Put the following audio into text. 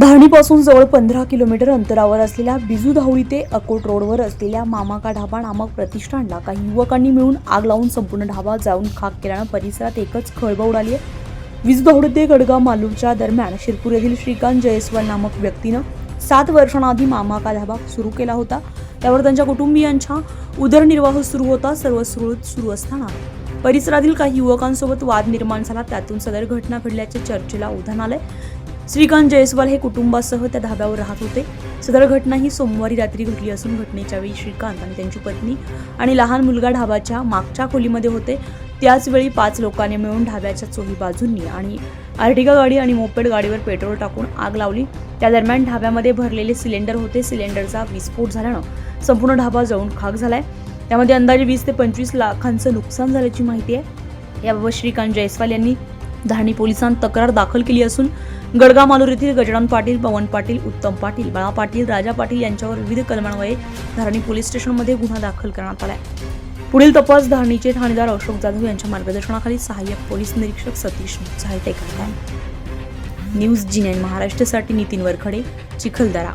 धारणीपासून जवळ पंधरा किलोमीटर अंतरावर असलेल्या बिजू धावळी ते अकोट रोडवर असलेल्या मामाका ढाबा नामक प्रतिष्ठानला काही युवकांनी मिळून आग लावून संपूर्ण ढाबा जाऊन खाक केल्यानं परिसरात एकच खळबळ उडाली आहे. बिजू धावडी ते गडगाव मालूरच्या दरम्यान शिरपूर येथील श्रीकांत जयस्वाल नामक व्यक्तीनं सात वर्षांआधी मामाका ढाबा सुरू केला होता. त्यावर त्यांच्या कुटुंबियांच्या उदरनिर्वाह सुरू होता सर्व सुरळीत सुरू असताना. परिसरातील काही युवकांसोबत वाद निर्माण झाला त्यातून सदर घटना घडल्याचे चर्चेला उधाण आलंय. श्रीकांत जयस्वाल हे कुटुंबासह त्या धाब्यावर राहत होते. सदर घटना ही सोमवारी रात्री घडली असून घटनेच्या वेळी श्रीकांत आणि त्यांची पत्नी आणि लहान मुलगा ढाब्याच्या मागच्या खोलीमध्ये होते. त्याच वेळी पाच लोकांनी मिळून ढाब्याच्या चोही बाजूंनी आणि आर्टिका गाडी आणि मोपेड गाडीवर पेट्रोल टाकून आग लावली. त्या दरम्यान ढाब्यामध्ये भरलेले सिलेंडर होते. सिलेंडरचा विस्फोट झाल्यानं संपूर्ण ढाबा जळून खाक झालाय. त्यामध्ये अंदाजे वीस ते पंचवीस लाखांचं नुकसान झाल्याची माहिती आहे. याबाबत श्रीकांत जयस्वाल यांनी धारणी पोलिसांत तक्रार दाखल केली असून गडगा मालूर येथील गजानन पाटील पवन पाटील उत्तम पाटील बाळा पाटील राजा पाटील यांच्यावर विविध कलमान्वये धारणी पोलीस स्टेशनमध्ये गुन्हा दाखल करण्यात आला पुढील तपास धारणीचे ठाणेदार अशोक जाधव यांच्या मार्गदर्शनाखाली सहाय्यक पोलीस निरीक्षक Satish Zayte news G nine महाराष्ट्रासाठी नितीन वरखडे चिखलदरा.